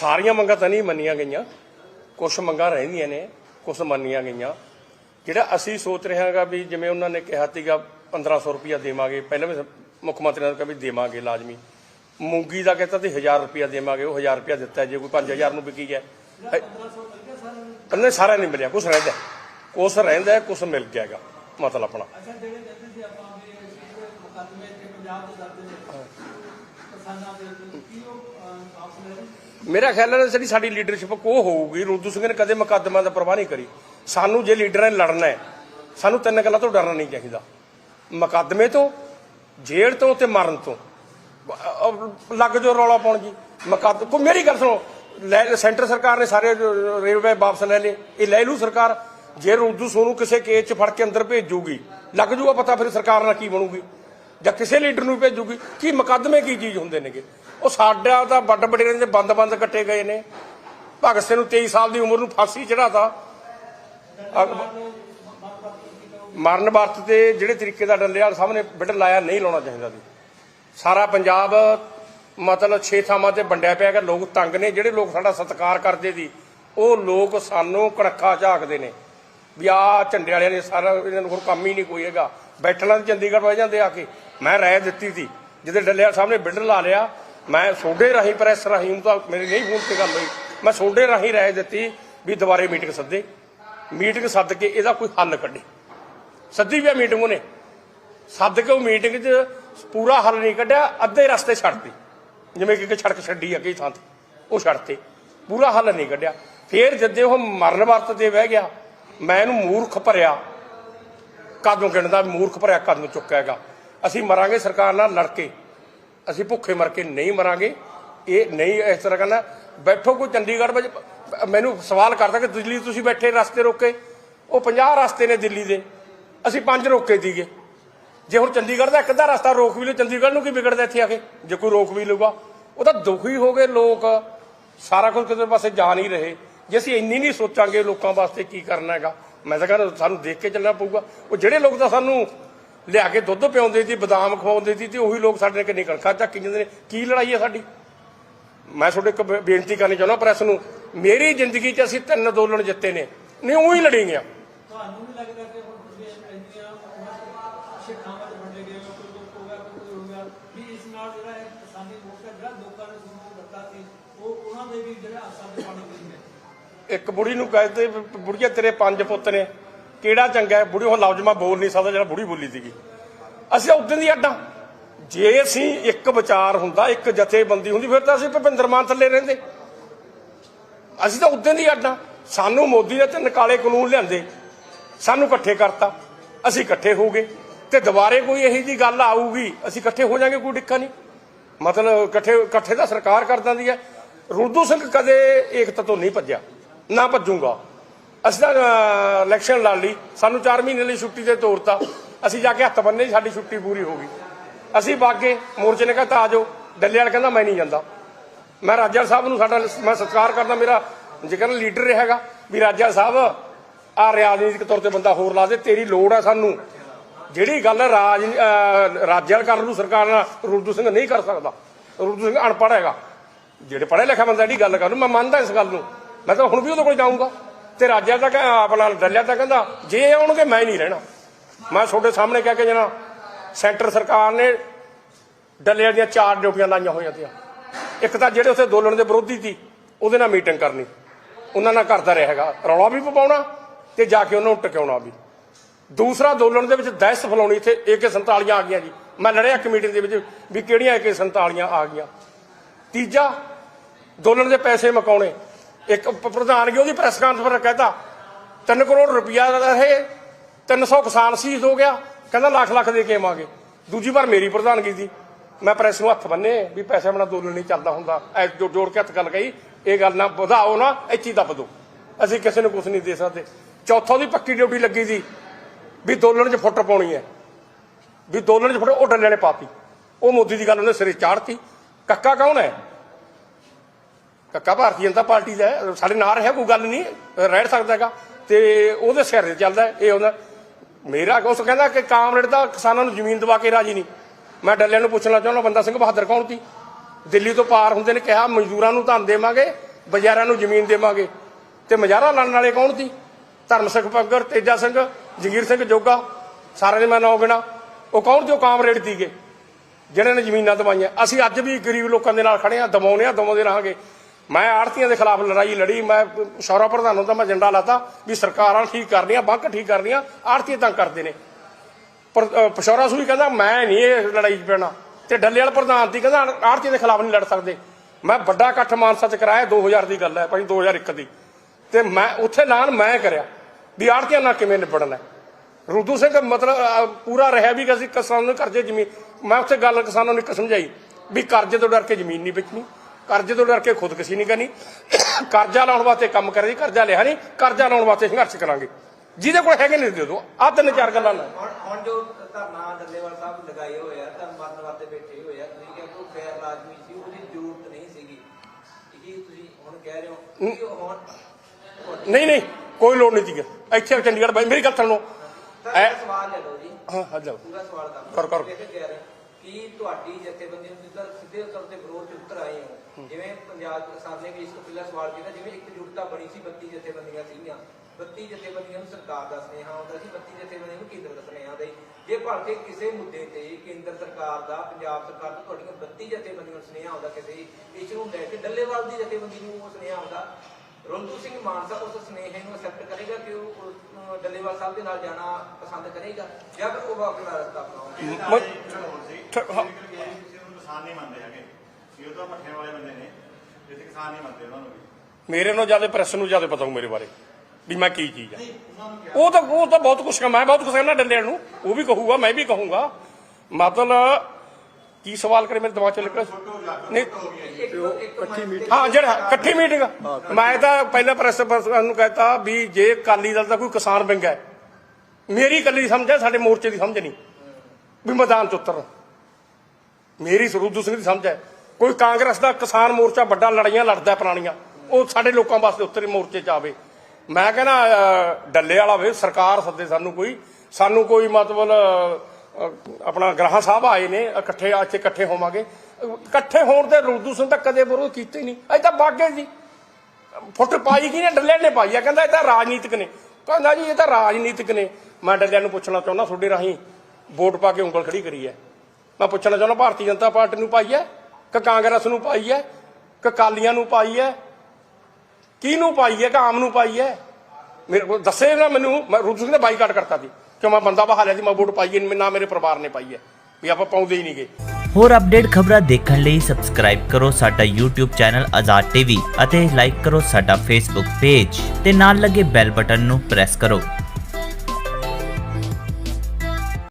ਸਾਰੀਆਂ ਮੰਗਾਂ ਤਾਂ ਨਹੀਂ ਮੰਨੀਆਂ ਗਈਆਂ। ਕੁਝ ਮੰਗਾਂ ਰਹਿੰਦੀਆਂ ਨੇ ਕੁਝ ਮੰਨੀਆਂ ਗਈਆਂ। ਜਿਹੜਾ ਅਸੀਂ ਸੋਚ ਰਹੇ ਹਾਂਗਾ ਵੀ ਜਿਵੇਂ ਉਹਨਾਂ ਨੇ ਕਿਹਾ ਸੀਗਾ 1500 ਰੁਪਇਆ ਦੇਵਾਂਗੇ। ਪਹਿਲਾਂ ਵੀ ਮੁੱਖ ਮੰਤਰੀ ਨੇ ਕਿਹਾ ਵੀ ਦੇਵਾਂਗੇ ਲਾਜ਼ਮੀ। ਮੂੰਗੀ ਦਾ ਕਹਿੰਦਾ ਤੇ 1000 ਰੁਪਇਆ ਦੇਵਾਂਗੇ ਉਹ 1000 ਰੁਪਇਆ ਦਿੱਤਾ ਜੇ ਕੋਈ 5000 ਨੂੰ ਵਿਕੀ ਗਿਆ। ਉਹਨੇ ਸਾਰਾ ਨਹੀਂ ਮਿਲਿਆ ਕੁਝ ਰਹਿੰਦਾ ਕੁਝ ਰਹਿੰਦਾ ਕੁਝ ਮਿਲ ਗਿਆਗਾ ਮਤਲਬ ਆਪਣਾ। ਅੱਛਾ ਜਿਹੜੇ ਕਹਿੰਦੇ ਸੀ ਆਪਾਂ ਵੀ ਇਸ ਮੁਕੱਦਮੇ ਤੇ ਪੰਜਾਬ ਦੇ ਦਰਜ ਨੇ ਕਿਸਾਨਾਂ ਦੇ ਉੱਤੇ ਕੀ ਉਹ ਅਹ, ਵਾਪਸ ਲੈ ਰਹੇ ਮੇਰਾ ਖਿਆਲ ਹੈ ਜਿਹੜੀ ਸਾਡੀ ਲੀਡਰਸ਼ਿਪ ਕੋ ਹੋਊਗੀ। ਰੂਦੂ ਸਿੰਘ ਨੇ ਕਦੇ ਮੁਕੱਦਮਾ ਦਾ ਪ੍ਰਵਾਹ ਨਹੀਂ ਕਰੀ। ਸਾਨੂੰ ਜੇ ਲੀਡਰਾਂ ਨੇ ਲੜਨਾ ਹੈ, ਸਾਨੂੰ ਤਿੰਨ ਗੱਲਾਂ ਤੋਂ ਡਰਨਾ ਨਹੀਂ ਚਾਹੀਦਾ। ਮੁਕੱਦਮੇ ਤੋਂ, ਜੇਲ੍ਹ ਤੋਂ ਤੇ ਮਰਨ ਤੋਂ। ਲੱਗ ਜੋ ਰੌਲਾ ਪਾਉਣ ਜੀ। ਮੁਕੱਦ, ਕੋ ਮੇਰੀ ਗੱਲ ਸੁਣੋ, ਲੈ ਸੈਂਟਰ ਸਰਕਾਰ ਨੇ ਸਾਰੇ ਰੇਲਵੇ ਵਾਪਸ ਲੈ ਲਏ। ਇਹ ਲੈ ਲੂ ਸਰਕਾਰ। ਜੇ ਰੂਦੂ ਸੋਨੂੰ ਕਿਸੇ ਕੇਸ 'ਚ ਫੜ ਕੇ ਅੰਦਰ ਭੇਜੂਗੀ, ਲੱਗ ਜੂਗਾ ਪਤਾ ਫਿਰ ਸਰਕਾਰ ਨਾਲ ਕੀ ਬਣੂਗੀ। ਜਾਂ ਕਿਸੇ ਲੀਡਰ ਨੂੰ ਭੇਜੂਗੀ, ਕੀ ਮੁਕੱਦਮੇ ਕੀ ਚੀਜ਼ ਹੁੰਦੇ ਨੇਗੇ? ਉਹ ਸਾਡਾ ਤਾਂ ਵੱਡ ਵਡੇਰੇ ਦੇ ਬੰਦ-ਬੰਦ ਕੱਟੇ ਗਏ ਨੇ। ਭਗਤ ਸਿੰਘ ਨੂੰ 23 ਸਾਲ ਦੀ ਉਮਰ ਨੂੰ ਫਾਂਸੀ ਚੜਾਤਾ ਮਰਨ ਵਰਤ ਤੇ ਜਿਹੜੇ ਤਰੀਕੇ ਦਾ ਡੱਲੇਵਾਲ ਸਾਹਮਣੇ ਬਿੱਟ ਲਾਇਆ ਨਹੀਂ ਲਾਉਣਾ ਚਾਹੀਦਾ ਸੀ। ਸਾਰਾ ਪੰਜਾਬ ਮਤਲਬ ਛੇ ਥਾਵਾਂ ਤੇ ਵੰਡਿਆ ਪਿਆ ਕਿ ਲੋਕ ਤੰਗ ਨੇ। ਜਿਹੜੇ ਲੋਕ ਸਾਡਾ ਸਤਿਕਾਰ ਕਰਦੇ ਸੀ, ਉਹ ਲੋਕ ਸਾਨੂੰ ਕਣਖਾ ਝਾਕਦੇ ਨੇ। ਵੀ ਆ ਝੰਡੇ ਵਾਲਿਆਂ ਨੇ ਸਾਰਾ ਇਹਨਾਂ ਨੂੰ ਹੋਰ ਕੰਮ ਹੀ ਨਹੀਂ ਕੋਈ ਹੈਗਾ। ਬੈਠਣਾ ਤੇ ਚੰਡੀਗੜ੍ਹ ਬਹਿ ਜਾਂਦੇ ਆ ਕੇ। ਮੈਂ ਰਾਏ ਦਿੱਤੀ ਸੀ। ਜਿਹਦੇ ਡੱਲੇਵਾਲ ਸਾਹਿਬ ਨੇ ਬਿੱਟ ਲਾ ਲਿਆ। ਮੈਂ ਸੋਡੇ ਰਾਹੀਂ ਪ੍ਰੈਸ ਰਾਹੀਂ ਤਾਂ ਮੇਰੇ ਨਹੀਂ ਫੋਨ ਤੇ ਗੱਲ ਹੋਈ। ਮੈਂ ਸੋਡੇ ਰਾਹੀਂ ਰਾਏ ਦਿੱਤੀ ਵੀ ਦੁਬਾਰੇ ਮੀਟਿੰਗ ਸੱਦੇ। ਮੀਟਿੰਗ ਸੱਦ ਕੇ ਇਹਦਾ ਕੋਈ ਹੱਲ ਕੱਢੇ। ਸੱਦੀ ਵੀ ਆ ਮੀਟਿੰਗ ਉਹਨੇ। ਸੱਦ ਕੇ ਉਹ ਮੀਟਿੰਗ 'ਚ ਪੂਰਾ ਹੱਲ ਨਹੀਂ ਕੱਢਿਆ। ਅੱਧੇ ਰਸਤੇ ਛੱਡਤੀ। ਜਿਵੇਂ ਕਿ ਇੱਕ ਸੜਕ ਛੱਡੀ ਆ ਕਈ ਥਾਂ ਤੇ। ਉਹ ਛੱਡਤੇ। ਪੂਰਾ ਹੱਲ ਨਹੀਂ ਕੱਢਿਆ। ਫੇਰ ਜਦੇ ਉਹ ਮਰਨ ਵਰਤ ਤੇ ਬਹਿ ਗਿਆ। ਮੈਂ ਇਹਨੂੰ ਮੂਰਖ ਭਰਿਆ। ਕਦੋਂ ਗਿਣਦਾ? ਮੂਰਖ ਭਰਿਆ ਕਦਮ ਚੁੱਕਿਆ ਹੈਗਾ। ਅਸੀਂ ਮਰਾਂਗੇ ਸਰਕਾਰ ਨਾਲ ਲੜ ਕੇ। ਅਸੀਂ ਭੁੱਖੇ ਮਰ ਕੇ ਨਹੀਂ ਮਰਾਂਗੇ। ਇਹ ਨਹੀਂ, ਇਸ ਤਰ੍ਹਾਂ ਕਰਨਾ ਬੈਠੋ ਕੋਈ ਚੰਡੀਗੜ੍ਹ ਵਿੱਚ। ਮੈਨੂੰ ਸਵਾਲ ਕਰਦਾ ਕਿ ਦਿੱਲੀ ਤੁਸੀਂ ਬੈਠੇ ਰਸਤੇ ਰੋਕੇ। ਉਹ 50 ਰਸਤੇ ਨੇ ਦਿੱਲੀ ਦੇ। ਅਸੀਂ ਪੰਜ ਰੋਕੇ ਦੀਗੇ ਜੇ ਹੁਣ ਚੰਡੀਗੜ੍ਹ ਦਾ ਇੱਕ ਅੱਧਾ ਰਸਤਾ ਰੋਕ ਵੀ ਲਓ, ਚੰਡੀਗੜ੍ਹ ਨੂੰ ਕੀ ਵਿਗੜਦਾ ਇੱਥੇ ਆ ਕੇ? ਜੇ ਕੋਈ ਰੋਕ ਵੀ ਲਊਗਾ। ਉਹ ਤਾਂ ਦੁਖੀ ਹੋ ਗਏ ਲੋਕ। ਸਾਰਾ ਕੁਝ ਕਿਸੇ ਪਾਸੇ ਜਾ ਨਹੀਂ ਰਹੇ। ਜੇ ਅਸੀਂ ਇੰਨੀ ਨਹੀਂ ਸੋਚਾਂਗੇ ਲੋਕਾਂ ਵਾਸਤੇ ਕੀ ਕਰਨਾ ਹੈਗਾ, ਮੈਂ ਤਾਂ ਕਹਿੰਦਾ ਸਾਨੂੰ ਦੇਖ ਕੇ ਚੱਲਣਾ ਪਊਗਾ। ਉਹ ਜਿਹੜੇ ਲੋਕ ਤਾਂ ਸਾਨੂੰ ਲਿਆ ਕੇ ਦੁੱਧ ਪਿਆਉਂਦੇ ਸੀ, ਬਦਾਮ ਖਵਾਉਂਦੇ ਸੀ ਤੇ ਉਹੀ ਲੋਕ ਸਾਡੇ ਨੇ ਕਿੰਨੀ ਕਣਕਾਂ ਚੱਕੀ ਜਾਂਦੇ ਨੇ। ਕੀ ਲੜਾਈ ਹੈ ਸਾਡੀ? ਮੈਂ ਤੁਹਾਡੇ ਇੱਕ ਬੇ- ਬੇਨਤੀ ਕਰਨੀ ਚਾਹੁੰਦਾ ਪ੍ਰੈਸ ਨੂੰ, ਮੇਰੀ ਜ਼ਿੰਦਗੀ 'ਚ ਅਸੀਂ ਤਿੰਨ ਅੰਦੋਲਨ ਜਿੱਤੇ ਨੇ। ਨਹੀਂ, ਉਹੀ ਲੜੀ ਗਿਆ ਤੁਹਾਨੂੰ ਵੀ ਲੱਗਦਾ ਕਿ ਹੁਣ ਤੁਸੀਂ ਇੰਨੀਆਂ ਉਹਨਾਂ ਸਿੱਖਾਵਾਂ ਚ ਵੰਡੇ ਗਏ ਹੋ ਕੋਈ ਲੋਕ ਹੋ ਗਿਆ ਕੋਈ ਕੋਈ ਹੋ ਗਿਆ ਵੀ ਇਸ ਨਾਲ ਜਿਹੜਾ ਹੈ ਕਿਸਾਨੀ ਮੋਰਚਾ ਜਿਹੜਾ ਲੋਕਾਂ ਨੇ ਤੁਹਾਨੂੰ ਦਿੱਤਾ ਸੀ ਉਹ ਉਹਨਾਂ ਦੇ ਵੀ ਜਿਹੜਾ ਆਸਾਂ ਦੇ ਪਾਣੀ ਗਈ ਹੈ ਇੱਕ ਬੁੜੀ ਨੂੰ ਕਹਿੰਦੇ ਬੁੜੀਆ ਤੇਰੇ ਪੰਜ ਪੁੱਤ ਨੇ। ਕਿਹੜਾ ਚੰਗਾ ਹੈ? ਬੁੜੀ, ਉਹ ਲਫ਼ਜ਼ ਮੈਂ ਬੋਲ ਨਹੀਂ ਸਕਦਾ ਜਿਹੜਾ ਬੁੜੀ ਬੋਲੀ ਸੀਗੀ। ਅਸੀਂ ਉਦੋਂ ਦੀ ਅੱਡਾਂ ਜੇ ਅਸੀਂ ਇੱਕ ਵਿਚਾਰ ਹੁੰਦਾ, ਇੱਕ ਜਥੇਬੰਦੀ ਹੁੰਦੀ, ਫਿਰ ਤਾਂ ਅਸੀਂ ਭਿੰਦਰ ਮਾਨ ਥੱਲੇ ਰਹਿੰਦੇ। ਅਸੀਂ ਤਾਂ ਉਦੋਂ ਦੀ ਅੱਡਾ ਸਾਨੂੰ ਮੋਦੀ ਨੇ ਤਿੰਨ ਕਾਲੇ ਕਾਨੂੰਨ ਲਿਆਂਦੇ। ਸਾਨੂੰ ਇਕੱਠੇ ਕਰਤਾ। ਅਸੀਂ ਇਕੱਠੇ ਹੋ ਗਏ। ਤੇ ਦੁਬਾਰੇ ਕੋਈ ਇਹੀ ਜੀ ਗੱਲ ਆਊਗੀ, ਅਸੀਂ ਇਕੱਠੇ ਹੋ ਜਾਾਂਗੇ, ਕੋਈ ਡਿੱਕਾ ਨਹੀਂ। ਮਤਲਬ ਇਕੱਠੇ ਇਕੱਠੇ ਤਾਂ ਸਰਕਾਰ ਕਰ ਦਿੰਦੀ ਹੈ। ਰੁੱਦੂ ਸਿੰਘ ਕਦੇ ਏਕਤਾ ਤੋਂ ਨਹੀਂ ਭੱਜਿਆ। ਨਾ ਭੱਜੂਗਾ। ਅਸੀਂ ਤਾਂ ਇਲੈਕਸ਼ਨ ਲੜ ਲਈ। ਸਾਨੂੰ 4 ਮਹੀਨੇ ਲਈ ਛੁੱਟੀ ਤੇ ਤੋਰਤਾ। ਅਸੀਂ ਜਾ ਕੇ ਹੱਥ ਬੰਨੇ ਸਾਡੀ ਛੁੱਟੀ ਪੂਰੀ ਹੋ ਗਈ। ਅਸੀਂ ਬਾਗੇ ਮੋਰਚੇ ਨੇ ਕਹਿੰਦਾ ਆ ਜਾਓ। ਡੱਲੇ ਵਾਲਾ ਕਹਿੰਦਾ, ਮੈਂ ਨਹੀਂ ਜਾਂਦਾ। ਮੈਂ ਰਾਜਾ ਸਾਹਿਬ ਨੂੰ ਸਾਡਾ ਮੈਂ ਸਤਿਕਾਰ ਕਰਦਾ, ਮੇਰਾ ਜੇਕਰ ਲੀਡਰ ਰਿਹਾਗਾ ਵੀ ਰਾਜਾ ਸਾਹਿਬ ਆ ਰਾਜਨੀਤਿਕ ਤੌਰ ਤੇ ਬੰਦਾ ਹੋਰ ਲਾ ਦੇ, ਤੇਰੀ ਲੋੜ ਆ ਸਾਨੂੰ। ਜਿਹੜੀ ਗੱਲ ਰਾਜ, ਅਹ, ਰਾਜਿਆਂ ਕਰਨ ਨੂੰ ਸਰਕਾਰ ਨਾਲ ਰੁੱਦੂ ਸਿੰਘ ਨਹੀਂ ਕਰ ਸਕਦਾ। ਰੁੱਦੂ ਸਿੰਘ ਅਨਪੜ੍ਹ ਹੈਗਾ। ਜਿਹੜੇ ਪੜ੍ਹੇ ਲਿਖਿਆ ਬੰਦਾ ਜਿਹੜੀ ਗੱਲ ਕਰਨ ਮੈਂ ਮੰਨਦਾ ਇਸ ਗੱਲ ਨੂੰ। ਮੈਂ ਤਾਂ ਹੁਣ ਵੀ ਉਹਦੇ ਕੋਲ ਜਾਊਂਗਾ। ਤੇ ਰਾਜਿਆਂ ਦਾ ਕਹਿ- ਆਪਣਾ ਡੱਲਿਆ ਤਾਂ ਕਹਿੰਦਾ, ਜੇ ਇਹ ਆਉਣਗੇ ਮੈਂ ਨਹੀਂ ਰਹਿਣਾ। ਮੈਂ ਤੁਹਾਡੇ ਸਾਹਮਣੇ ਕਹਿ ਕੇ ਜਣਾ, ਸੈਂਟਰ ਸਰਕਾਰ ਨੇ ਡੱਲਿਆਂ ਦੀਆਂ ਚਾਰ ਡਿਊਟੀਆਂ ਲਾਈਆਂ ਹੋਈਆਂ ਤੀਆਂ। ਇੱਕ ਤਾਂ ਜਿਹੜੇ ਉੱਥੇ ਅੰਦੋਲਨ ਦੇ ਵਿਰੋਧੀ ਸੀ, ਉਹਦੇ ਨਾਲ ਮੀਟਿੰਗ ਕਰਨੀ। ਉਹਨਾਂ ਨਾਲ ਕਰਦਾ ਰਹੇਗਾ ਰੌਲਾ ਵੀ ਪਵਾਉਣਾ ਤੇ ਜਾ ਕੇ ਉਹਨਾਂ ਨੂੰ ਟਿਕਾਉਣਾ ਵੀ। ਦੂਸਰਾ ਅੰਦੋਲਨ ਦੇ ਵਿੱਚ ਦਹਿਸ਼ਤ ਫੈਲਾਉਣੀ ਇੱਥੇ AK47 ਆ ਗਈਆਂ ਜੀ। ਮੈਂ ਲੜਿਆ ਕਮੇਟੀ ਦੇ ਵਿੱਚ ਵੀ ਕਿਹੜੀਆਂ AK47 ਆ ਗਈਆਂ। ਤੀਜਾ, ਅੰਦੋਲਨ ਦੇ ਪੈਸੇ ਮਕਾਉਣੇ। ਇੱਕ ਪ੍ਰਧਾਨਗੀ ਉਹਦੀ ਪ੍ਰੈਸ ਕਾਨਫਰੰਸ ਪਰ ਕਹਿੰਦਾ 3 ਕਰੋੜ ਰੁਪਇਆ ਰਹੇ 300 ਕਿਸਾਨ ਸ਼ਹੀਦ ਹੋ ਗਿਆ, ਕਹਿੰਦਾ ਲੱਖ ਲੱਖ ਦੇ ਕੇ ਆਵਾਂਗੇ। ਦੂਜੀ ਵਾਰ ਮੇਰੀ ਪ੍ਰਧਾਨਗੀ ਦੀ, ਮੈਂ ਪ੍ਰੈਸ ਨੂੰ ਹੱਥ ਬੰਨੇ ਵੀ ਪੈਸੇ ਬਣਾ ਅੰਦੋਲਨ ਨਹੀਂ ਚੱਲਦਾ ਹੁੰਦਾ। ਐ ਜੋੜ ਕੇ ਹੱਥ ਗੱਲ ਕਹੀ, ਇਹ ਗੱਲ ਨਾ ਵਧਾਓ ਨਾ, ਇੱਥੇ ਦੱਬ ਦਿਓ। ਅਸੀਂ ਕਿਸੇ ਨੂੰ ਕੁਝ ਨਹੀਂ ਦੇ ਸਕਦੇ। ਚੌਥਾ ਦੀ ਪੱਕੀ ਡਿਊਟੀ ਲੱਗੀ ਸੀ, ਵੀ ਅੰਦੋਲਨ 'ਚ ਫੁੱਟ ਪਾਉਣੀ ਹੈ। ਵੀ ਅੰਦੋਲਨ 'ਚ ਫੁੱਟ, ਉਹ ਡੱਲੇ ਨੇ ਪਾਤੀ। ਉਹ ਮੋਦੀ ਦੀ ਗੱਲ ਉਹਨੇ ਸਿਰੇ ਚਾੜਤੀ। ਕੱਕਾ ਕੌਣ ਹੈ? ਕੱਕਾ ਭਾਰਤੀ ਜਨਤਾ ਪਾਰਟੀ ਦਾ ਹੈ। ਸਾਡੇ ਨਾਲ ਰਿਹਾ, ਕੋਈ ਗੱਲ ਨਹੀਂ। ਰਹਿ ਸਕਦਾ ਹੈਗਾ। ਤੇ ਉਹਦੇ ਸਿਰ ਤੇ ਚੱਲਦਾ ਹੈ। ਇਹ ਉਹਦਾ ਮੇਰਾ ਉਸ ਕਹਿੰਦਾ ਕਿ ਕਾਮਰੇਡ ਦਾ ਕਿਸਾਨਾਂ ਨੂੰ ਜ਼ਮੀਨ ਦਵਾ ਕੇ ਰਾਜੀ ਨਹੀਂ। ਮੈਂ ਡੱਲਿਆਂ ਨੂੰ ਪੁੱਛਣਾ ਚਾਹੁੰਦਾ, ਬੰਦਾ ਸਿੰਘ ਬਹਾਦਰ ਕੌਣ ਸੀ? ਦਿੱਲੀ ਤੋਂ ਪਾਰ ਹੁੰਦੇ ਨੇ ਕਿਹਾ, ਮਜ਼ਦੂਰਾਂ ਨੂੰ ਧਨ ਦੇਵਾਂਗੇ, ਬਾਜ਼ਾਰਾਂ ਨੂੰ ਜ਼ਮੀਨ ਦੇਵਾਂਗੇ। ਤੇ ਮਜ਼ਾਰਾ ਲੜਨ ਵਾਲੇ ਕੌਣ ਸੀ? ਧਰਮ ਸਿੰਘ ਪੱਗਰ ਤੇਜਾ ਸਿੰਘ, ਜਗੀਰ ਸਿੰਘ ਜੋਗਾ, ਸਾਰਿਆਂ ਦੇ ਮੈਂ ਨਾਂ ਗਿਣਾ। ਉਹ ਕੌਣ ਸੀ? ਉਹ ਕਾਮਰੇਡ ਸੀਗੇ। ਜਿਹੜੇ ਨੇ ਜ਼ਮੀਨਾਂ ਦਵਾਈਆਂ। ਅਸੀਂ ਅੱਜ ਵੀ ਗਰੀਬ ਲੋਕਾਂ ਦੇ ਨਾਲ ਖੜੇ ਆ ਦਵਾਉਨੇ ਆ ਦਵਾਉਂਦੇ ਰਹਾਂਗੇ। ਮੈਂ ਆੜਤੀਆਂ ਦੇ ਖਿਲਾਫ ਲੜਾਈ ਲੜੀ, ਮੈਂ ਸ਼ੌਰਾ ਪ੍ਰਧਾਨ ਹੁੰਦਾ ਮੈਂ ਝੰਡਾ ਲਾਤਾ ਵੀ ਸਰਕਾਰਾਂ ਠੀਕ ਕਰਨੀਆਂ ਬੰਕ ਠੀਕ ਕਰਨੀਆਂ ਆੜਤੀਆਂ ਤਾਂ ਕਰਦੇ ਨੇ। ਪਰ ਪਸ਼ੌਰਾ ਸੂਈ ਕਹਿੰਦਾ, ਮੈਂ ਨਹੀਂ ਇਹ ਲੜਾਈ 'ਚ ਪੈਣਾ। ਤੇ ਡੱਲੇ ਵਾਲਾ ਪ੍ਰਧਾਨ ਦੀ ਕਹਿੰਦਾ, ਆੜਤੀਆਂ ਦੇ ਖਿਲਾਫ ਨਹੀਂ ਲੜ ਸਕਦੇ। ਮੈਂ ਵੱਡਾ ਇਕੱਠ ਮਾਨਸਾ 'ਚ ਕਰਾਇਆ 2000 ਦੀ ਗੱਲ ਹੈ, ਭਾਈ 2001 ਦੀ। ਤੇ ਮੈਂ ਉੱਥੇ ਐਲਾਨ ਮੈਂ ਕਰਿਆ ਵੀ ਆੜਤੀਆਂ ਨਾਲ ਕਿਵੇਂ ਨਿਬੜਨਾ ਹੈ। ਰੂਦੂ ਸਿੰਘ ਮਤਲਬ ਪੂਰਾ ਰਿਹਾ ਵੀ ਕਿ ਅਸੀਂ ਕਿਸਾਨਾਂ ਨੂੰ ਕਰਜ਼ੇ ਜ਼ਮੀਨ, ਮੈਂ ਉੱਥੇ ਗੱਲ ਕਿਸਾਨਾਂ ਨੂੰ ਇੱਕ ਸਮਝਾਈ ਵੀ ਕਰਜ਼ੇ ਤੋਂ ਡਰ ਕੇ ਜ਼ਮੀਨ ਨਹੀਂ ਵੇਚਣੀ। ਕਰਜ਼ੇ ਤੋਂ ਡਰ ਕੇ ਖੁਦਕੁਸ਼ੀ ਨਹੀਂ ਕਰਨੀ। ਕਰਜ਼ਾ ਲਾਉਣ ਵਾਸਤੇ ਕੰਮ ਕਰੇ ਜੀ ਕਰਜ਼ਾ ਲਿਆ ਨਹੀਂ ਕਰਜ਼ਾ ਲਾਉਣ ਵਾਸਤੇ ਸੰਘਰਸ਼ ਕਰਾਂਗੇ। ਜਿਹਦੇ ਕੋਲ ਹੈਗੇ ਨੇ ਦੇ ਦਿਓ ਆਹ ਤਿੰਨ ਚਾਰ ਗੱਲਾਂ ਨੇ। ਹੁਣ ਜੋ ਧਰਨਾ ਡੱਲੇਵਾਲ ਸਾਹਿਬ ਲਗਾਏ ਹੋਏ ਆ ਮਰਨ ਵਾਸਤੇ ਬੈਠੇ ਹੋਏ ਆ ਤੁਸੀਂ ਕਹਿੰਦੇ ਉਹ ਗੈਰ ਲਾਜ਼ਮੀ ਸੀ ਉਹਦੀ ਜ਼ਰੂਰਤ ਨਹੀਂ ਸੀਗੀ। ਇਹ ਤੁਸੀਂ ਹੁਣ ਕਹਿ ਰਹੇ ਹੋ ਕਿ ਹੁਣ ਨਹੀਂ ਨਹੀਂ ਕੋਈ ਲੋੜ ਨਹੀਂ ਸੀਗਾ। ਇੱਥੇ ਚੰਡੀਗੜ੍ਹ ਬਾਈ ਮੇਰੀ ਗੱਲ ਸੁਣੋ ਇਹ ਸਵਾਲ ਲੈ ਲਓ ਜੀ। ਹਾਂ ਹਾਂ ਜਾਓ ਪੂਰਾ ਸਵਾਲ ਕਰ- ਕਰ। ਰਹੇ ਕਿ ਤੁਹਾਡੀ ਜਥੇਬੰਦੀ ਨੂੰ ਜਿੱਦਾਂ ਸਿੱਧੇ ਤੌਰ ਤੇ ਵਿਰੋਧ ਚ ਉਤਰ ਆਏ ਹੋ? ਜਿਵੇਂ ਪੰਜਾਬ ਕਿਸਾਨ ਨੇ ਵੀ ਇਸ ਤੋਂ ਪਹਿਲਾਂ ਸਵਾਲ ਕੀਤਾ ਜਿਵੇਂ ਇੱਕ ਜੁਟਤਾ ਬਣੀ ਸੀ 32 ਜਥੇਬੰਦੀਆਂ ਸੀਗੀਆਂ। 32 ਜਥੇਬੰਦੀਆਂ ਨੂੰ ਸਰਕਾਰ ਦਾ ਸੁਨੇਹਾ ਆਉਂਦਾ ਸੀ 32 ਜਥੇਬੰਦੀਆਂ ਨੂੰ ਕੇਂਦਰ ਦਾ ਸੁਨੇਹਾ ਆਉਂਦਾ ਸੀ। ਜੇ ਭਾਰਤੀ ਕਿਸੇ ਮੁੱਦੇ ਤੇ ਕੇਂਦਰ ਸਰਕਾਰ ਦਾ ਪੰਜਾਬ ਸਰਕਾਰ ਤੋਂ ਤੁਹਾਡੀਆਂ 32 ਜਥੇਬੰਦੀਆਂ ਨੂੰ ਸੁਨੇਹਾ ਆਉਂਦਾ ਕਿਸੇ ਇਸ਼ੂ ਨੂੰ ਲੈ ਕੇ ਡੱਲੇਵਾਲ ਦੀ ਜਥੇਬੰਦੀ ਨੂੰ ਉਹ ਸੁਨੇਹਾ ਆਉਂਦਾ। ਰੋਂਦੂ ਸਿੰਘ ਮਾਨਸਾ ਉਸ ਸੁਨੇਹੇ ਨੂੰ ਅਸੈਪਟ ਕਰੇਗਾ ਕਿ ਉਹ ਡੱਲੇਵਾਲ ਸਾਹਿਬ ਦੇ ਨਾਲ ਜਾਣਾ ਪਸੰਦ ਕਰੇਗਾ ਜਾਂ ਫਿਰ ਉਹ ਆਪਣਾ ਰਸਤਾ ਅਪਣਾਉਣਗੇ ਮ- ਕਿਸਾਨ ਨਹੀਂ ਮੰਨਦੇ ਹੈਗੇ। ਇਹ ਤਾਂ ਮੱਠੇ ਵਾਲੇ ਬੰਦੇ ਨੇ। ਇਹ ਤੇ ਕਿਸਾਨ ਨਹੀਂ ਮੰਨਦੇ ਉਹਨਾਂ ਨੂੰ ਵੀ। ਮੇਰੇ ਨਾਲੋਂ ਜ਼ਿਆਦਾ ਪ੍ਰੈਸ ਨੂੰ ਜ਼ਿਆਦਾ ਪਤਾ ਹੋ ਮੇਰੇ ਬਾਰੇ ਵੀ ਮੈਂ ਕੀ ਚੀਜ਼ ਆ। ਉਹ ਤਾਂ ਉਹ ਤਾਂ ਬਹੁਤ ਕੁਛ ਮੈਂ ਬਹੁਤ ਕੁਛ ਕਹਿੰਦਾ ਡੰਡਿਆਂ ਨੂੰ। ਉਹ ਵੀ ਕਹੂਗਾ ਮੈਂ ਵੀ ਕਹੂੰਗਾ। ਮਤਲਬ ਕੀ ਸਵਾਲ ਕਰੇ ਮੇਰੇ ਦਿਮਾਗ ਚ ਲੱਗਾ ਨਹੀਂ। ਇਕੱਠੀ ਮੀਟਿੰਗ ਹਾਂ, ਜਿਹੜਾ ਇਕੱਠੀ ਮੀਟਿੰਗ ਮੈਂ ਤਾਂ ਪਹਿਲਾਂ ਪ੍ਰੈਸ ਪਰਸਨ ਨੂੰ ਕਹਤਾ ਵੀ ਜੇ ਅਕਾਲੀ ਦਲ ਦਾ ਕੋਈ ਕਿਸਾਨ ਵਿੰਗ ਹੈ, ਮੇਰੀ ਇਕੱਲੀ ਸਮਝ ਹੈ, ਸਾਡੇ ਮੋਰਚੇ ਦੀ ਸਮਝ ਨਹੀਂ, ਵੀ ਮੈਦਾਨ ਚ ਉਤਰ ਮੇਰੀ ਸਰੂਦੂ ਸਿੰਘ ਦੀ ਸਮਝ ਹੈ। ਕੋਈ ਕਾਂਗਰਸ ਦਾ ਕਿਸਾਨ ਮੋਰਚਾ ਵੱਡਾ ਲੜਾਈਆਂ ਲੜਦਾ ਪੁਰਾਣੀਆਂ, ਉਹ ਸਾਡੇ ਲੋਕਾਂ ਵਾਸਤੇ ਉੱਤਰੇ ਮੋਰਚੇ 'ਚ ਆਵੇ। ਮੈਂ ਕਹਿੰਦਾ ਡੱਲੇ ਵਾਲਾ ਵੇ, ਸਰਕਾਰ ਸੱਦੇ ਸਾਨੂੰ ਕੋਈ ਸਾਨੂੰ ਕੋਈ ਮਤਲਬ ਆਪਣਾ ਗ੍ਰਾਹਾਂ ਸਾਹਿਬ ਆਏ ਨੇ, ਇਕੱਠੇ ਆ ਕੇ ਇਕੱਠੇ ਹੋਵਾਂਗੇ। ਇਕੱਠੇ ਹੋਣ ਦੇ ਰੂਦੂ ਸਿੰਘ ਤਾਂ ਕਦੇ ਵਿਰੋਧ ਕੀਤੇ ਹੀ ਨਹੀਂ। ਅੱਜ ਤਾਂ ਬਾਗੇ ਜੀ। ਫੁੱਟ ਪਾਈ ਕੀ ਨੇ ਡੱਲੇ ਨੇ ਪਾਈ ਆ। ਕਹਿੰਦਾ ਇਹ ਤਾਂ ਰਾਜਨੀਤਿਕ ਨੇ। ਕਹਿੰਦਾ ਜੀ, ਇਹ ਤਾਂ ਰਾਜਨੀਤਿਕ ਨੇ। ਮੈਂ ਡੱਲਿਆਂ ਨੂੰ ਪੁੱਛਣਾ ਚਾਹੁੰਦਾ ਤੁਹਾਡੇ ਰਾਹੀਂ। ਵੋਟ ਪਾ ਕੇ ਉਂਗਲ ਖੜੀ ਕਰੀ ਹੈ। ਮੈਂ ਪੁੱਛਣਾ ਚਾਹੁੰਦਾ, ਭਾਰਤੀ ਜਨਤਾ ਪਾਰਟੀ ਨੂੰ ਪਾਈ ਹੈ? ਕਿ ਕਾਂਗਰਸ ਨੂੰ ਪਾਈ ਹੈ? ਕਿ ਕਾਲੀਆਂ ਨੂੰ ਪਾਈ ਹੈ? ਕਿਹਨੂੰ ਪਾਈ ਹੈ? ਕਿ ਆਮ ਨੂੰ ਪਾਈ ਹੈ? ਮੇਰੇ ਦੱਸੇ ਨਾ ਮੈਨੂੰ। ਮੈਂ ਰੂਦੂ ਸਿੰਘ ਨੇ ਬਾਈਕਾਟ ਕਰਤਾ ਸੀ। ਕਿ ਮੈਂ ਬੰਦਾ ਬਹਾ ਸੀ, ਮੈਂ ਵੋਟ ਪਾਈ ਹੈ ਨਾ ਮੇਰੇ ਪਰਿਵਾਰ ਨੇ ਪਾਈ ਹੈ, ਵੀ ਆਪਾਂ ਪਾਉਂਦੇ ਹੀ ਨਹੀਂਗੇ। ਹੋਰ ਅਪਡੇਟ ਖਬਰਾਂ ਦੇਖਣ ਲਈ ਸਬਸਕ੍ਰਾਈਬ ਕਰੋ ਸਾਡਾ YouTube ਚੈਨਲ ਆਜ਼ਾਦ ਟੀਵੀ ਅਤੇ ਲਾਈਕ ਕਰੋ ਸਾਡਾ Facebook ਪੇਜ ਤੇ ਨਾਲ ਲੱਗੇ ਬੈਲ ਬਟਨ ਨੂੰ ਪ੍ਰੈਸ ਕਰੋ।